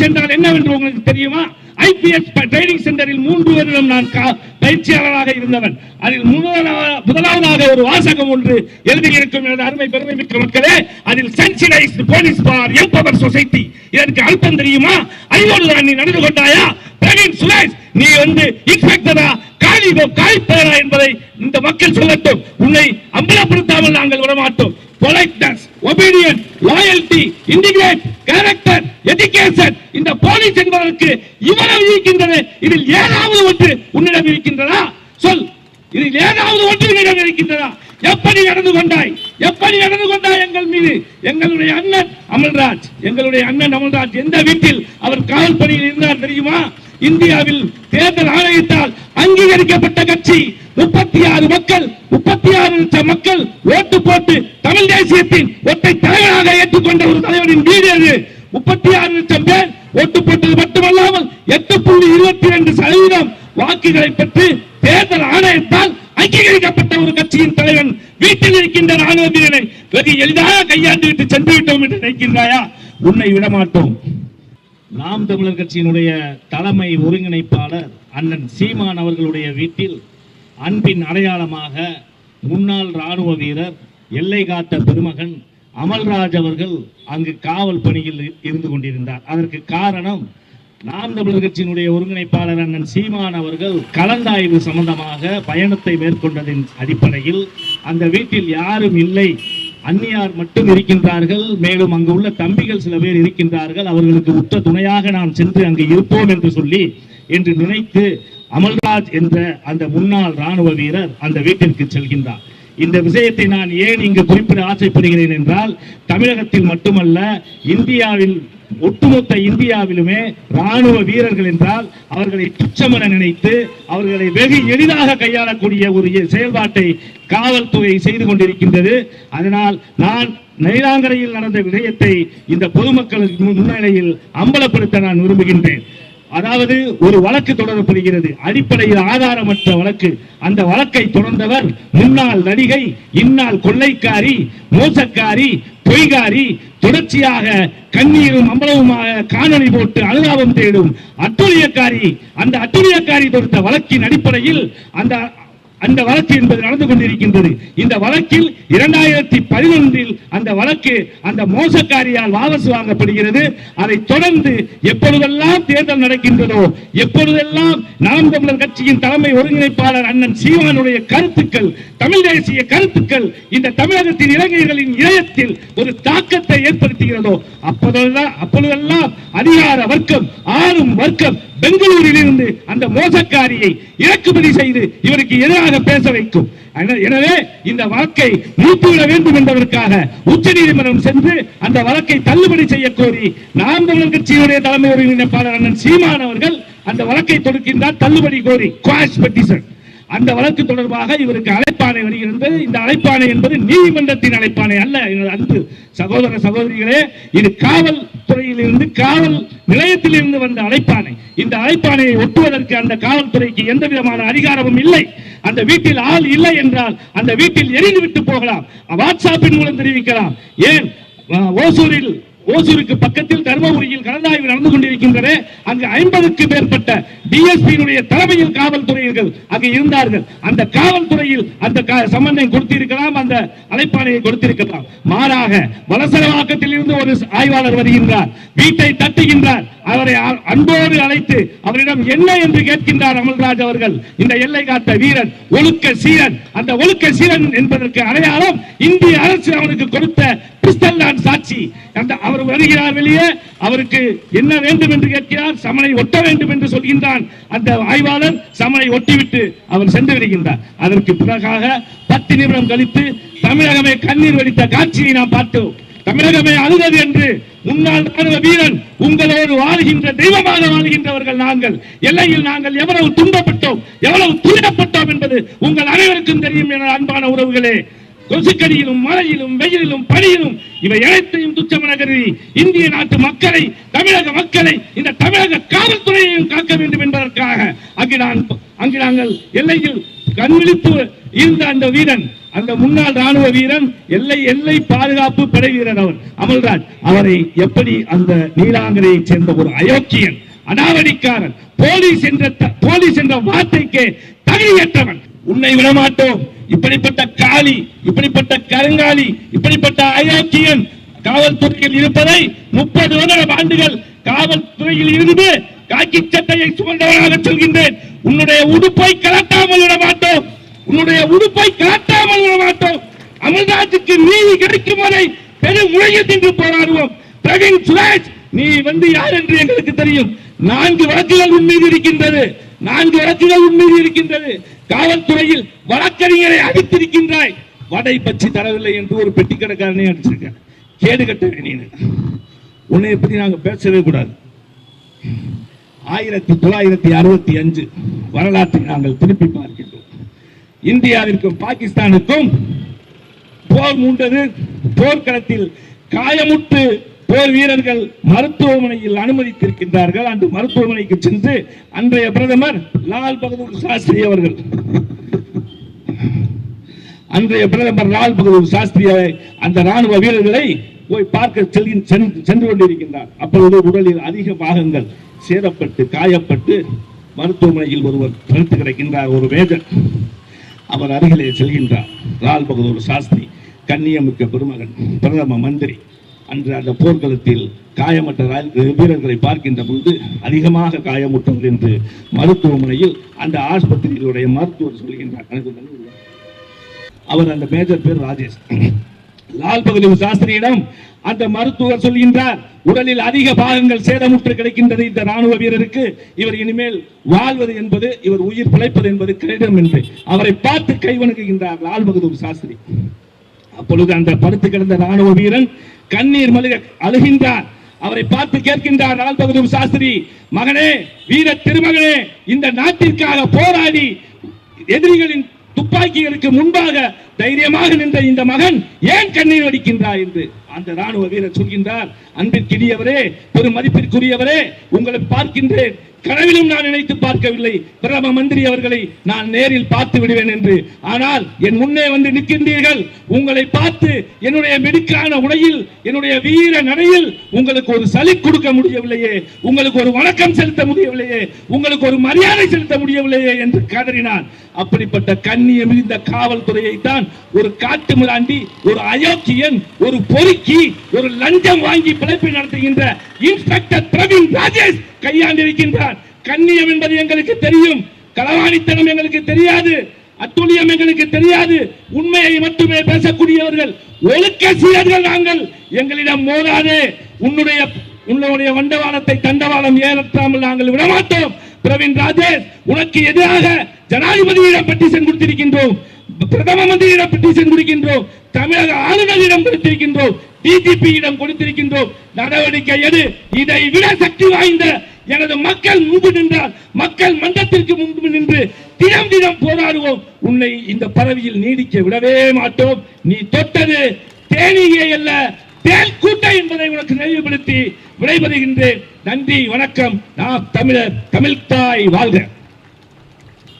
Police என்னவென்று உங்களுக்கு தெரியுமா? ஐபிஎஸ் ட்ரைனிங் சென்டரில் மூன்று வருடம் நான் பயிற்சியாளராக இருந்தவன். அதில் முதலாவதாக ஒரு வாசகம் ஒன்று எழுதியிருக்கும் எனது அருமை பெருமை மிக்க மக்களே அதில் sensitised police for empower society இதற்கு அர்த்தம் தெரியுமா? ஐயோடு தான் நீ நடந்து கொண்டாயா? பிரவீன் சுரேஷ் நீ வந்து இன்ஸ்பெக்டரா? காலிபோ காய்ப்பேரா என்பதை இந்த மக்கள் சொல்லட்டும். உன்னை அம்பலப்படுத்தாமல் நாங்கள் விடமாட்டோம். Politeness obedience loyalty integrity character education இந்த போலீஸ் என்பதற்கு இவ்வளவு இருக்கின்றது இதில் ஏதாவது ஒன்று உன்னிடம் இருக்கின்றதா? சொல். இதில் ஏதாவது ஒன்று உன்னிடம் இருக்கின்றதா? எப்படி நடந்து கொண்டாய்? எப்படி நடந்து கொண்டாய் எங்கள் மீது? எங்களுடைய அண்ணன் அமல்ராஜ். எங்களுடைய அண்ணன் அமல்ராஜ் எந்த வீட்டில் அவர் காவல் பணியில் இருந்தார் தெரியுமா? இந்தியாவில் தேர்தல் ஆணையத்தால் அங்கீகரிக்கப்பட்ட கட்சி முப்பத்தி ஆறு மக்கள் முப்பத்தி ஆறு லட்சம் மக்கள் ஓட்டு போட்டு தமிழ் தேசியத்தின் ஒற்றை தலைவராக ஏற்றுக்கொண்ட ஒரு தலைவரின் வீடு அது முப்பத்தி ஆறு லட்சம் பேர் ஓட்டு போட்டது மட்டுமல்லாமல் எட்டு புள்ளி இருபத்தி ரெண்டு சதவீதம் வாக்குகளை பெற்று தேர்தல் ஆணையத்தால் அங்கீகரிக்கப்பட்ட ஒரு கட்சியின் தலைவன் வீட்டில் இருக்கின்ற ராணுவ வீரனை வெகு எளிதாக கையாண்டு விட்டு சென்று விட்டோம் என்று நினைக்கின்றாயா? உன்னை விடமாட்டோம். நாம் தமிழர் கட்சியினுடைய தலைமை ஒருங்கிணைப்பாளர் அண்ணன் சீமான் அவர்களுடைய வீட்டில் அன்பின் அடையாளமாக முன்னாள் ராணுவ வீரர் எல்லை காத்த பெருமகன் அமல்ராஜ் அவர்கள் அங்கு காவல் பணியில் இருந்து கொண்டிருந்தார். அதற்கு காரணம் நாம் தமிழர் கட்சியினுடைய ஒருங்கிணைப்பாளர் அண்ணன் சீமான் அவர்கள் கலந்தாய்வு சம்பந்தமாக பயணத்தை மேற்கொண்டதின் அடிப்படையில் அந்த வீட்டில் யாரும் இல்லை. அந்நியார் மட்டும் இருக்கின்றார்கள். மேலும் அங்கு உள்ள தம்பிகள் சில பேர் இருக்கின்றார்கள். அவர்களுக்கு உற்ற துணையாக நாம் சென்று அங்கு இருப்போம் என்று சொல்லி என்று நினைத்து அமல்ராஜ் என்ற அந்த முன்னாள் ராணுவ வீரர் அந்த வீட்டிற்கு செல்கின்றார். இந்த விஷயத்தை நான் ஏன் இங்கு குறிப்பிட ஆசைப்படுகிறேன் என்றால் தமிழகத்தில் மட்டுமல்ல இந்தியாவில் ஒட்டுமொத்த இந்தியாவிலுமே ராணுவ வீரர்கள் என்றால் அவர்களை துச்சமென நினைத்து அவர்களை வெகு எளிதாக கையாளக்கூடிய ஒரு செயல்பாட்டை காவல்துறை செய்து கொண்டிருக்கின்றது. அதனால் நான் நைலாங்கரையில் நடந்த விடயத்தை இந்த பொதுமக்களுக்கு முன்னிலையில் அம்பலப்படுத்த நான் விரும்புகின்றேன். அதாவது ஒரு வழக்கு தொடரப்படுகிறது. அடிப்படையில் ஆதாரமற்ற வழக்கு. அந்த வழக்கை தொடர்ந்தவர் முன்னாள் நடிகை இந்நாள் கொள்ளைக்காரி மோசக்காரி பொய்காரி தொடர்ச்சியாக கண்ணீரும் அம்பலவுமாக காணொலி போட்டு அனுதாபம் தேடும் அட்டுழியக்காரி. அந்த அட்டுழியக்காரி தொடுத்த வழக்கின் அடிப்படையில் அந்த அந்த வழக்கு என்பது நடந்து கொண்டிருக்கின்றது. இந்த வழக்கில் இரண்டாயிரத்தி பதினொன்றில் அந்த வழக்கு அந்த மோசக்காரியால் வாபஸ் வாங்கப்படுகிறது. அதை தொடர்ந்து எப்பொழுதெல்லாம் தேர்தல் நடக்கின்றதோ எப்பொழுதெல்லாம் நாம் தமிழர் கட்சியின் தலைமை ஒருங்கிணைப்பாளர் அண்ணன் சீமானுடைய கருத்துக்கள் தமிழ் தேசிய கருத்துக்கள் இந்த தமிழகத்தின் இளைஞர்களின் இதயத்தில் ஒரு தாக்கத்தை ஏற்படுத்துகிறதோ அப்பொழுதெல்லாம் அப்பொழுதெல்லாம் அதிகார வர்க்கம் ஆளும் வர்க்கம் பெங்களூரில் இருந்து அந்த மோசக்காரியை இறக்குமதி செய்து இவருக்கு எதிராக பேச வைக்கும். எனவே இந்த வழக்கை நீட்டிவிட வேண்டும் என்பதற்காக உச்ச நீதிமன்றம் சென்று அந்த வழக்கை தள்ளுபடி செய்ய கோரி நாம் தமிழர் கட்சியினுடைய தலைமை ஒருங்கிணைப்பாளர் அண்ணன் சீமான் அவர்கள் அந்த வழக்கை தொடுக்கின்றார். தள்ளுபடி கோரி குவாஷ் பெட்டிஷன் அந்த வழக்கு தொடர்பாக இவருக்கு அழைப்பாணை வருகிறது. இந்த அழைப்பாணை என்பது நீதிமன்றத்தின் அழைப்பாணை அல்ல. அன்பு சகோதர சகோதரிகளே இது காவல் துறையிலிருந்து காவல் நிலையத்தில் இருந்து வந்த அழைப்பானை. இந்த அழைப்பானையை ஒட்டுவதற்கு அந்த காவல்துறைக்கு எந்த விதமான அதிகாரமும் இல்லை. அந்த வீட்டில் ஆள் இல்லை என்றால் அந்த வீட்டில் எரிந்து விட்டு போகலாம். வாட்ஸ்அப்பின் மூலம் தெரிவிக்கலாம். ஏன்? ஓசூரில் ஓசூருக்கு பக்கத்தில் தருமபுரியில் கலந்தாய்வு நடந்து கொண்டிருக்கின்றன அங்கு ஐம்பதுக்கு மேற்பட்ட டிஎஸ்பியினுடைய தலைமையில் காவல்துறையிர்கள் அங்கு இருந்தார்கள். அந்த காவல்துறையில் அந்த க- சம்பந்தம் கொடுத்திருக்கலாம் அந்த அழைப்பாணையை கொடுத்திருக்கலாம். மாறாக வலசரவாக்கத்தில் இருந்து ஒரு ஆய்வாளர் வருகின்றார். வீட்டை தட்டுகின்றார். அவரை அன்போடு அழைத்து அவரிடம் என்ன என்று கேட்கின்றார் அமல்ராஜ் அவர்கள்? இந்த எல்லை காத்த வீரன் ஒழுக்க சீரன். அந்த ஒழுக்க சீரன் என்பதற்கு அடையாளம் இந்திய அரசு அவனுக்கு கொடுத்த பிஸ்டல் தான் சாட்சி அந்த அவர் வருகிறார் வெளியே அவருக்கு என்ன வேண்டும் என்று கேட்கிறார்? சமனை ஒட்ட வேண்டும் என்று சொல்கின்றான். அந்த ஆய்வாளர் சமனை ஒட்டிவிட்டு அவர் சென்று விடுகின்றார். அதற்கு பிறகாக பத்து நிமிடம் கழித்து தமிழகமே கண்ணீர் வடித்த காட்சியை நாம் பார்த்தோம். தமிழகமே அழுதது என்று முன்னாள் ராணுவ வீரன் உங்களோடு வாழ்கின்ற தெய்வமாக வாழ்கின்றவர்கள் நாங்கள். எல்லையில் நாங்கள் எவ்வளவு துன்பப்பட்டோம் எவ்வளவு துயரப்பட்டோம் என்பது உங்கள் அனைவருக்கும் தெரியும் என அன்பான உறவுகளே. கொசுக்கடியிலும் மழையிலும் வெயிலிலும் பனியிலும் இவை அனைத்தையும் துச்சமென கருதி இந்திய நாட்டு மக்களை தமிழக மக்களை இந்த தமிழக காவல்துறையையும் காக்க வேண்டும் என்பதற்காக அங்கு நான் அங்கு நாங்கள் எல்லையில் கண்விழித்து இருந்த அந்த வீரன் அந்த முன்னாள் ராணுவ வீரன் எல்லை எல்லை பாதுகாப்பு படை வீரர் அவர் அமல்ராஜ். அவரை எப்படி அந்த நீலாங்கரையை சேர்ந்த ஒரு அயோக்கியன் அனாவடிக்காரன் போலீஸ் என்ற த- போலீஸ் என்ற வார்த்தைக்கு தகுதியற்றவன். உன்னை விடமாட்டோம். இப்படிப்பட்ட காளி இப்படிப்பட்ட கருங்காலி இப்படிப்பட்ட அயோக்கியன் காவல்துறையில் இருப்பதை முப்பது ஆண்டுகள் காவல்துறையில் இருந்து காக்கி சட்டையை சுமந்தவனாக சொல்கின்றேன். உன்னுடைய உடுப்பை கலட்டாமல் விட மாட்டோம் உன்னுடைய உடுப்பை காட்டாமல் விட மாட்டோம். அமல்ராஜுக்கு நீதி கிடைக்கும் வரை பெரும் முறையில் நின்று போராடுவோம். பிரவீன் சுரேஷ் நீ வந்து யார் என்று எங்களுக்கு தெரியும். நான்கு வழக்குகள் உன் மீது இருக்கின்றது. நான்கு வழக்குகள் உன் மீது இருக்கின்றது. காவல்துறையில் வழக்கறிஞரை அடித்திருக்கின்றாய். வடை பற்றி தரவில்லை என்று ஒரு பெட்டி கடைக்காரனை கேடு கட்ட நீ உன்னை பத்தி நாங்க பேசவே கூடாது. ஆயிரத்தி தொள்ளாயிரத்தி அறுபத்தி அஞ்சு வரலாற்றை நாங்கள் திருப்பி பார்க்கின்றோம். இந்தியாவிற்கும் பாகிஸ்தானுக்கும் போர் மூண்டது போர்க்களத்தில் காயமுட்டு போர் வீரர்கள் மருத்துவமனையில் அனுமதித்திருக்கின்றார்கள். அந்த மருத்துவமனைக்கு சென்று அன்றைய பிரதமர் லால் பகதூர் சாஸ்திரி அவர்கள் அன்றைய பிரதமர் லால் பகதூர் சாஸ்திரியை அந்த ராணுவ வீரர்களை போய் பார்க்க சென்று- சென்று கொண்டிருக்கின்றார். அப்பொழுது உடலில் அதிக பாகங்கள் சேதப்பட்டு காயப்பட்டு மருத்துவமனையில் ஒருவர் படுத்து கிடக்கின்றார். ஒரு மேஜர். அவர் அருகிலே செல்கின்றார். லால் பகதூர் சாஸ்திரி கண்ணியமிக்க பெருமகன் பிரதம மந்திரி. அன்று அந்த போர்க்களத்தில் காயமற்ற வீரர்களை பார்க்கின்ற பொழுது அதிகமாக காயமுற்றவர் என்று மருத்துவமனையில் அந்த ஆஸ்பத்திரியினுடைய மருத்துவர் சொல்கின்றார். எனக்கு அவர் அந்த மேஜர் பேர் ராஜேஷ். லால் பகதூர் சாஸ்திரியிடம் அந்த மருத்துவர் சொல்கின்றார் உடலில் அதிக பாகங்கள் சேதமுற்று கிடைக்கின்றது இந்த ராணுவ வீரருக்கு. இவர் இனிமேல் வாழ்வது என்பது இவர் உயிர் பிழைப்பது என்பது கடினம் என்று அவரை பார்த்து கைவணங்குகின்றார் லால் பகதூர் சாஸ்திரி. அப்பொழுது அந்த படுத்து கிடந்த ராணுவ வீரன் கண்ணீர் மலிக அழுகின்றார். அவரை பார்த்து கேட்கின்றார் லால் பகதூர் சாஸ்திரி மகனே வீர திருமகனே இந்த நாட்டிற்காக போராடி எதிரிகளின் துப்பாக்கிகளுக்கு முன்பாக தைரியமாக நின்ற இந்த மகன் ஏன் கண்ணீர் வடிக்கின்றார் என்று அந்த ராணுவ வீரர் சொல்கின்றார் அன்பிற்கினியவரே பெரும் மதிப்பிற்குரியவரே உங்களை பார்க்கின்றேன். கனவிலும் நான் நினைத்து பார்க்கவில்லை. பிரதம மந்திரி அவர்களை நான் நேரில் பார்த்து விடுவேன் என்று. ஆனால் என் முன்னே வந்து நிற்கின்றீர்கள். உங்களை பார்த்து என்னுடைய மிடுக்கான உடையில் என்னுடைய வீர நடையில் உங்களுக்கு ஒரு சளி கொடுக்க முடியவில்லையே. உங்களுக்கு ஒரு வணக்கம் செலுத்த முடியவில்லையே. உங்களுக்கு ஒரு மரியாதை செலுத்த முடியவில்லையே என்று கதறினான். அப்படிப்பட்ட கண்ணிய மிகுந்த காவல்துறையை தான் ஒரு காட்டு மிளாண்டி ஒரு அயோக்கியன் ஒரு பொறுக்கி ஒரு லஞ்சம் வாங்கி பிழைப்பை நடத்துகின்ற இன்ஸ்பெக்டர் பிரவீன் ராஜேஷ் கையாண்டிருக்கின்றார் கண்ணியம் என்பது எங்களுக்கு தெரியும். களவாணித்தனம் எங்களுக்கு தெரியாது. அத்துழியம் எங்களுக்கு தெரியாது. உண்மையை மட்டுமே பேசக்கூடியவர்கள் ஒழுக்க சீரர்கள் நாங்கள். எங்களிடம் மோதாதே. உன்னுடைய உன்னுடைய வண்டவாளத்தை தண்டவாளம் ஏறத்தாமல் நாங்கள் விடமாட்டோம். பிரவீன் ராஜேஷ் உனக்கு எதிராக ஜனாதிபதியிடம் பெட்டிஷன் கொடுத்திருக்கின்றோம். பிரதம மந்திரியிடம் பெட்டிஷன் கொடுக்கின்றோம். தமிழக ஆளுநரிடம் கொடுத்திருக்கின்றோம். டிஜிபியிடம் கொடுத்திருக்கின்றோம். நடவடிக்கை எது? இதை விட சக்தி வாய்ந்த எனது மக்கள் முன்பு நின்றால் மக்கள் மன்றத்திற்கு முன்பு நின்று தினம் தினம் போராடுவோம். உன்னை இந்த பதவியில் நீடிக்க விடவே மாட்டோம். நீ தொட்டது தேனியே அல்ல தேல் கூட்டை என்பதை உனக்கு நினைவுபடுத்தி விடைபெறுகின்றேன். நன்றி வணக்கம். நான் தமிழர் தமிழ்தாய் வாழ்க.